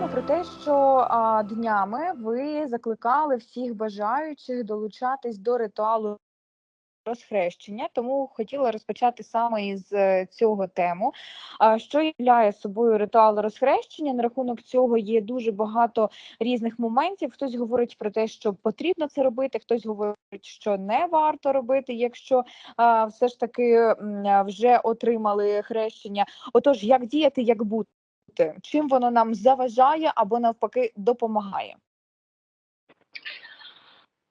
знаємо про те, що а, днями ви закликали всіх бажаючих долучатись до ритуалу розхрещення, тому хотіла розпочати саме із е, цього тему. А що являє собою ритуал розхрещення? На рахунок цього є дуже багато різних моментів. Хтось говорить про те, що потрібно це робити, хтось говорить, що не варто робити, якщо а, все ж таки вже отримали хрещення. Отож, як діяти, як бути? Чим воно нам заважає або навпаки допомагає?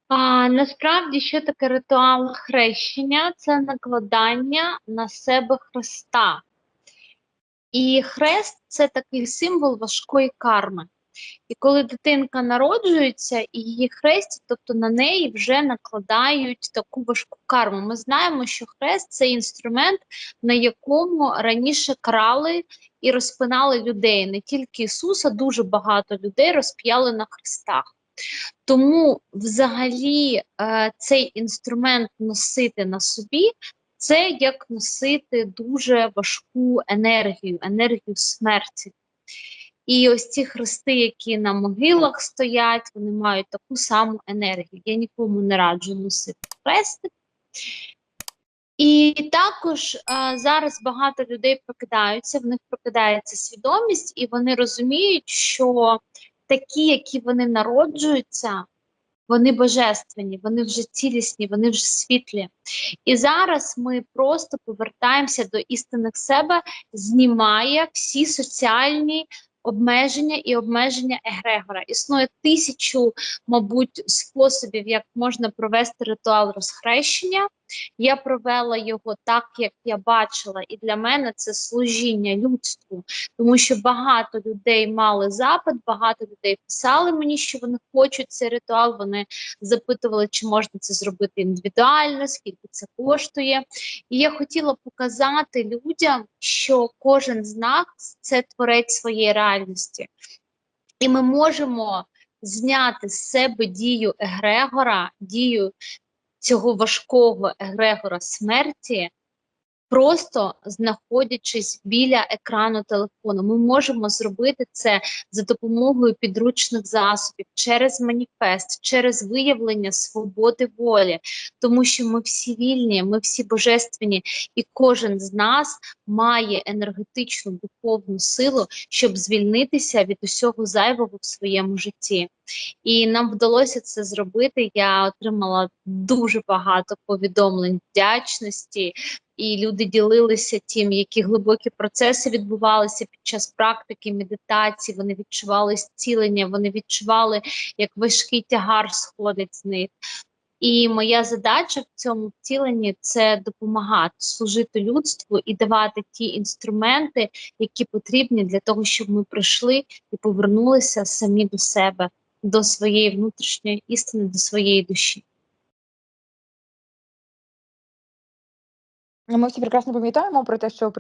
А, насправді, що таке ритуал хрещення? Це накладання на себе хреста. І хрест це такий символ важкої карми. І коли дитинка народжується і її хрестять, тобто на неї вже накладають таку важку карму. Ми знаємо, що хрест це інструмент, на якому раніше крали і розпинали людей. Не тільки Ісуса, дуже багато людей розп'яли на хрестах. Тому, взагалі, е, цей інструмент носити на собі, це як носити дуже важку енергію, енергію смерті. І ось ці хрести, які на могилах стоять, вони мають таку саму енергію. Я нікому не раджу носити хрестик. І також а, зараз багато людей прокидаються, в них прокидається свідомість, і вони розуміють, що такі, які вони народжуються, вони божественні, вони вже цілісні, вони вже світлі. І зараз ми просто повертаємося до істинних себе, знімає всі соціальні обмеження і обмеження егрегора. Існує тисячу, мабуть, способів, як можна провести ритуал розхрещення. Я провела його так, як я бачила, і для мене це служіння людству, тому що багато людей мали запит, багато людей писали мені, що вони хочуть цей ритуал. Вони запитували, чи можна це зробити індивідуально, скільки це коштує. І я хотіла показати людям, що кожен з нас це творець своєї реальності, і ми можемо зняти з себе дію егрегора, дію цього важкого егрегора смерті, просто знаходячись біля екрану телефону. Ми можемо зробити це за допомогою підручних засобів, через маніфест, через виявлення свободи волі, тому що ми всі вільні, ми всі божественні, і кожен з нас має енергетичну духовну силу, щоб звільнитися від усього зайвого в своєму житті. І нам вдалося це зробити. Я отримала дуже багато повідомлень вдячності, і люди ділилися тим, які глибокі процеси відбувалися під час практики, медитації. Вони відчували зцілення, вони відчували, як важкий тягар сходить з них. І моя задача в цьому втіленні це допомагати служити людству і давати ті інструменти, які потрібні для того, щоб ми прийшли і повернулися самі до себе, до своєї внутрішньої істини, до своєї душі. Ми всі прекрасно пам'ятаємо про те, що в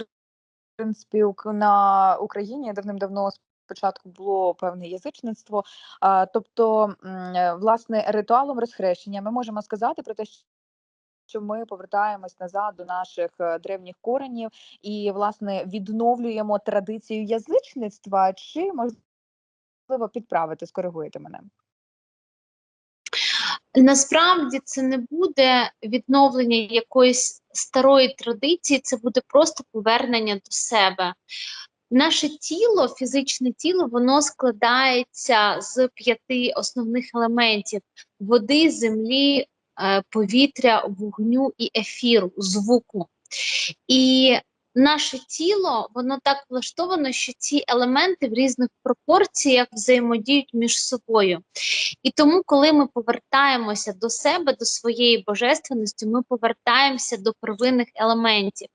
принципі на Україні давним-давно спочатку було певне язичництво. Тобто, е, власне, ритуалом розхрещення ми можемо сказати про те, що ми повертаємось назад до наших е, древніх коренів і, власне, відновлюємо традицію язичництва, чи можливо підправити, скоригуєте мене? Насправді це не буде відновлення якоїсь старої традиції, це буде просто повернення до себе. Наше тіло, фізичне тіло, воно складається з п'яти основних елементів: води, землі, е, повітря, вогню і ефіру, звуку. І наше тіло, воно так влаштовано, що ці елементи в різних пропорціях взаємодіють між собою. І тому, коли ми повертаємося до себе, до своєї божественності, ми повертаємося до первинних елементів.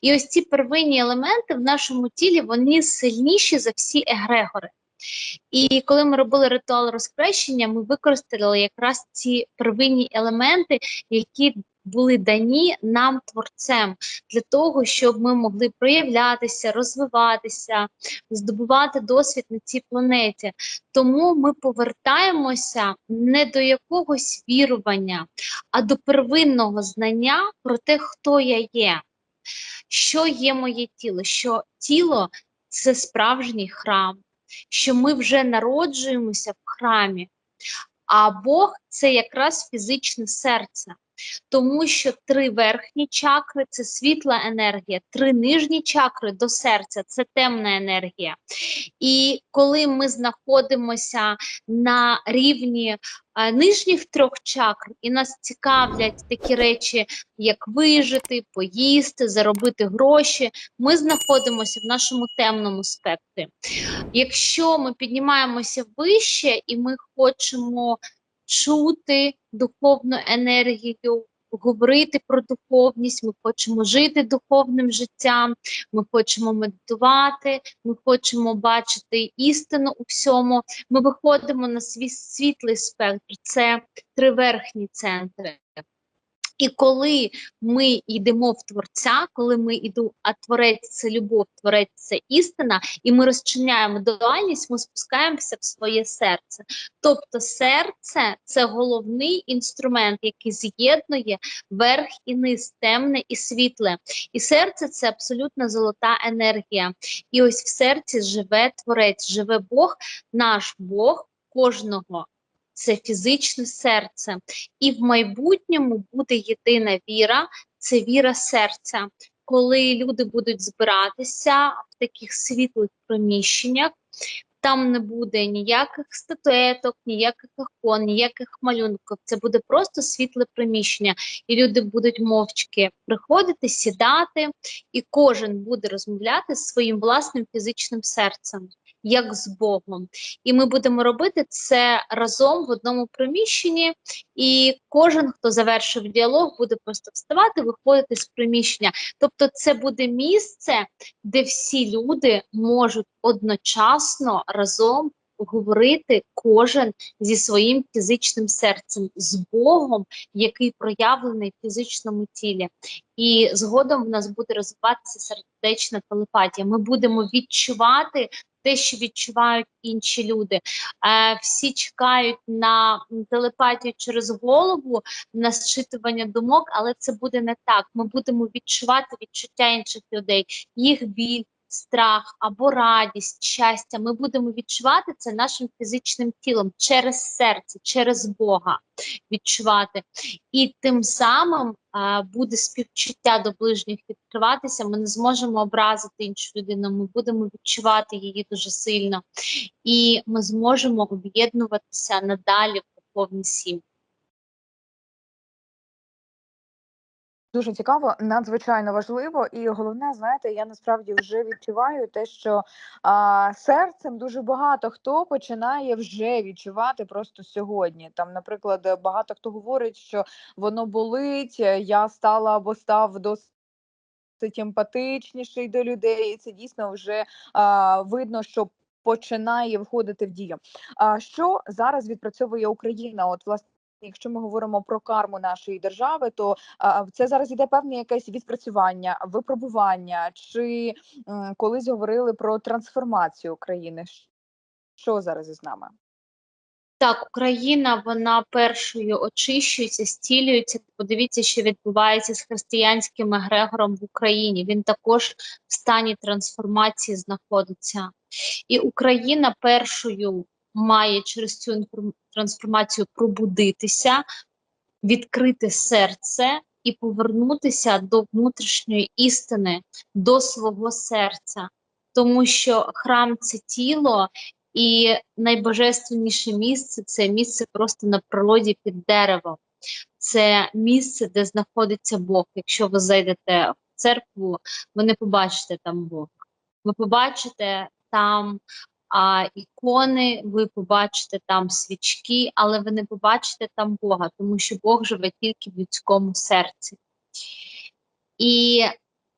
І ось ці первинні елементи в нашому тілі вони сильніші за всі егрегори. І коли ми робили ритуал розхрещення, ми використали якраз ці первинні елементи, які були дані нам творцем для того, щоб ми могли проявлятися, розвиватися, здобувати досвід на цій планеті. Тому ми повертаємося не до якогось вірування, а до первинного знання про те, хто я є, що є моє тіло, що тіло це справжній храм. що ми вже народжуємося в храмі, а Бог це якраз фізичне серце. Тому що три верхні чакри це світла енергія, три нижні чакри до серця це темна енергія. І коли ми знаходимося на рівні нижніх трьох чакр, і нас цікавлять такі речі, як вижити, поїсти, заробити гроші, ми знаходимося в нашому темному спектрі. Якщо ми піднімаємося вище і ми хочемо чути духовну енергію, говорити про духовність, ми хочемо жити духовним життям, ми хочемо медитувати, ми хочемо бачити істину у всьому. Ми виходимо на свій світлий спектр, це три верхні центри. І коли ми йдемо в Творця, коли ми йдемо, а Творець це любов, Творець це істина, і ми розчиняємо дуальність, ми спускаємося в своє серце. Тобто серце це головний інструмент, який з'єднує верх і низ, темне і світле. І серце це абсолютно золота енергія. І ось в серці живе Творець, живе Бог, наш Бог кожного. Це фізичне серце, і в майбутньому буде єдина віра це віра серця. Коли люди будуть збиратися в таких світлих приміщеннях, там не буде ніяких статуеток, ніяких ікон, ніяких малюнків. Це буде просто світле приміщення, і люди будуть мовчки приходити, сідати, і кожен буде розмовляти зі своїм власним фізичним серцем, як з Богом. І ми будемо робити це разом в одному приміщенні. І кожен, хто завершив діалог, буде просто вставати, виходити з приміщення. Тобто, це буде місце, де всі люди можуть одночасно разом говорити кожен зі своїм фізичним серцем, з Богом, який проявлений в фізичному тілі. І згодом в нас буде розвиватися сердечна телепатія. Ми будемо відчувати. Те, що відчувають інші люди, е, всі чекають на телепатію через голову, на зчитування думок, але це буде не так. Ми будемо відчувати відчуття інших людей, їх біль, страх або радість, щастя. Ми будемо відчувати це нашим фізичним тілом через серце, через Бога відчувати. І тим самим а, буде співчуття до ближніх відкриватися. Ми не зможемо образити іншу людину. Ми будемо відчувати її дуже сильно, і ми зможемо об'єднуватися надалі в духовній сім'ї. Дуже цікаво, надзвичайно важливо, і головне, знаєте, я насправді вже відчуваю те, що а, серцем дуже багато хто починає вже відчувати просто сьогодні. Там, наприклад, багато хто говорить, що воно болить, я стала або став досить емпатичніший до людей, і це дійсно вже а, видно, що починає входити в дію. А що зараз відпрацьовує Україна? От власне. Якщо ми говоримо про карму нашої держави, то це зараз іде певне якесь відпрацювання, випробування, чи колись говорили про трансформацію України. Що зараз із нами? Так, Україна вона першою очищується, стілюється. Подивіться, що відбувається з християнським егрегором в Україні. Він також в стані трансформації знаходиться. І Україна першою має через цю трансформацію пробудитися, відкрити серце і повернутися до внутрішньої істини, до свого серця, тому що храм це тіло, і найбожественніше місце це місце просто на природі під деревом. Це місце, де знаходиться Бог. Якщо ви зайдете в церкву, ви не побачите там Бога. Ви побачите там а, ікони, ви побачите там свічки, але ви не побачите там Бога, тому що Бог живе тільки в людському серці. І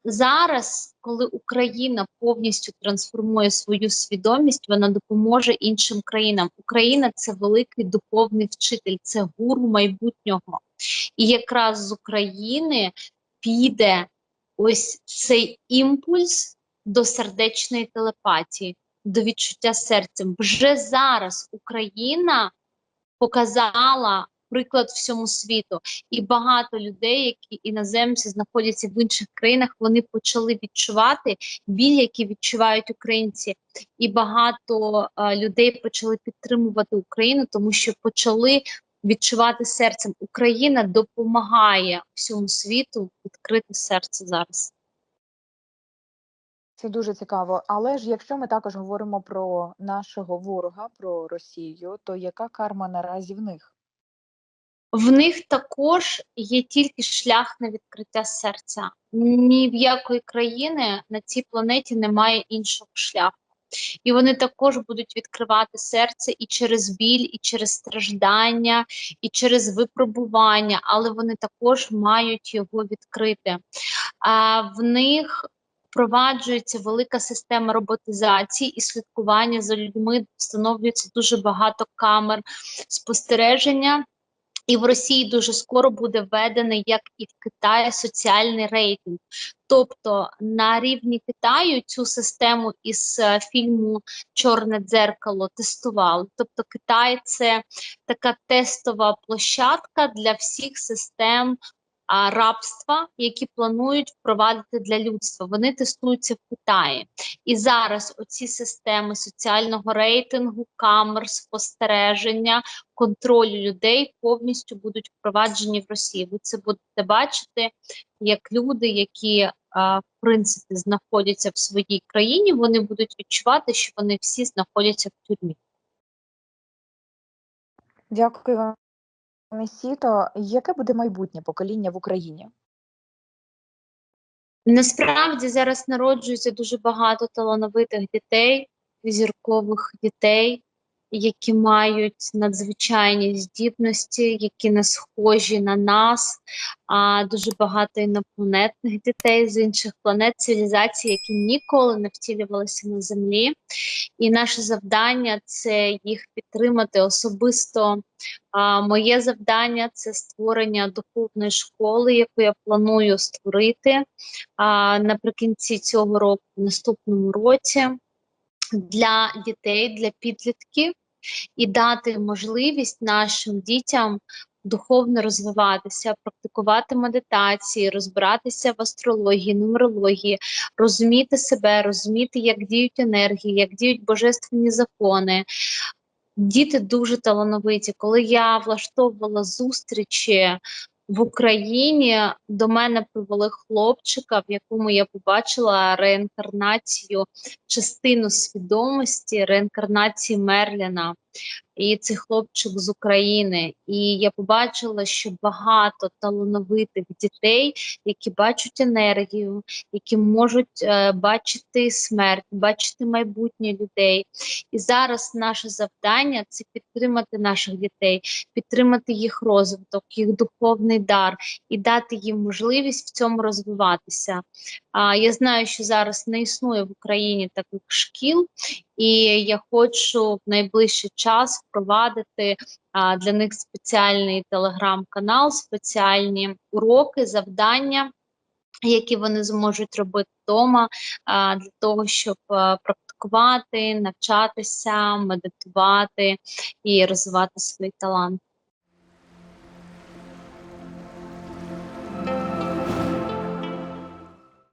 зараз, коли Україна повністю трансформує свою свідомість, вона допоможе іншим країнам. Україна це великий духовний вчитель, це гуру майбутнього. І якраз з України піде ось цей імпульс до сердечної телепатії, до відчуття серцем. Вже зараз Україна показала приклад всьому світу. І багато людей, які іноземці знаходяться в інших країнах, вони почали відчувати біль, який відчувають українці, і багато е, людей почали підтримувати Україну, тому що почали відчувати серцем. Україна допомагає всьому світу відкрити серце зараз. Це дуже цікаво. Але ж якщо ми також говоримо про нашого ворога, про Росію, то яка карма наразі в них? В них також є тільки шлях на відкриття серця. Ні в якої країни на цій планеті немає іншого шляху. І вони також будуть відкривати серце і через біль, і через страждання, і через випробування, але вони також мають його відкрити. А в них впроваджується велика система роботизації і слідкування за людьми. Встановлюється дуже багато камер спостереження. І в Росії дуже скоро буде введений, як і в Китаї, соціальний рейтинг. Тобто на рівні Китаю цю систему із е, фільму Чорне дзеркало тестували. Тобто Китай це така тестова площадка для всіх систем а, рабства, які планують впровадити для людства. Вони тестуються в Китаї. І зараз оці системи соціального рейтингу, камер спостереження, контролю людей повністю будуть впроваджені в Росії. Ви це будете бачити, як люди, які в принципі знаходяться в своїй країні, вони будуть відчувати, що вони всі знаходяться в тюрмі. Дякую вам, Месіто. Яке буде майбутнє покоління в Україні? Насправді зараз народжується дуже багато талановитих дітей, зіркових дітей, які мають надзвичайні здібності, які не схожі на нас. А дуже багато інопланетних дітей з інших планет, цивілізацій, які ніколи не втілювалися на землі. І наше завдання це їх підтримати особисто. А, моє завдання це створення духовної школи, яку я планую створити а, наприкінці цього року, в наступному році, для дітей, для підлітків, і дати можливість нашим дітям духовно розвиватися, практикувати медитації, розбиратися в астрології, нумерології, розуміти себе, розуміти, як діють енергії, як діють божественні закони. Діти дуже талановиті. Коли я влаштовувала зустрічі в Україні, до мене привели хлопчика, в якому я побачила реінкарнацію, частину свідомості, реінкарнації Мерліна. І це хлопчик з України. І я побачила, що багато талановитих дітей, які бачать енергію, які можуть е, бачити смерть, бачити майбутнє людей. І зараз наше завдання це підтримати наших дітей, підтримати їх розвиток, їх духовний дар і дати їм можливість в цьому розвиватися. А я знаю, що зараз не існує в Україні таких шкіл, і я хочу в найближчий час впровадити а, для них спеціальний телеграм-канал, спеціальні уроки, завдання. Які вони зможуть робити вдома а, для того, щоб а, практикувати, навчатися, медитувати і розвивати свої таланти.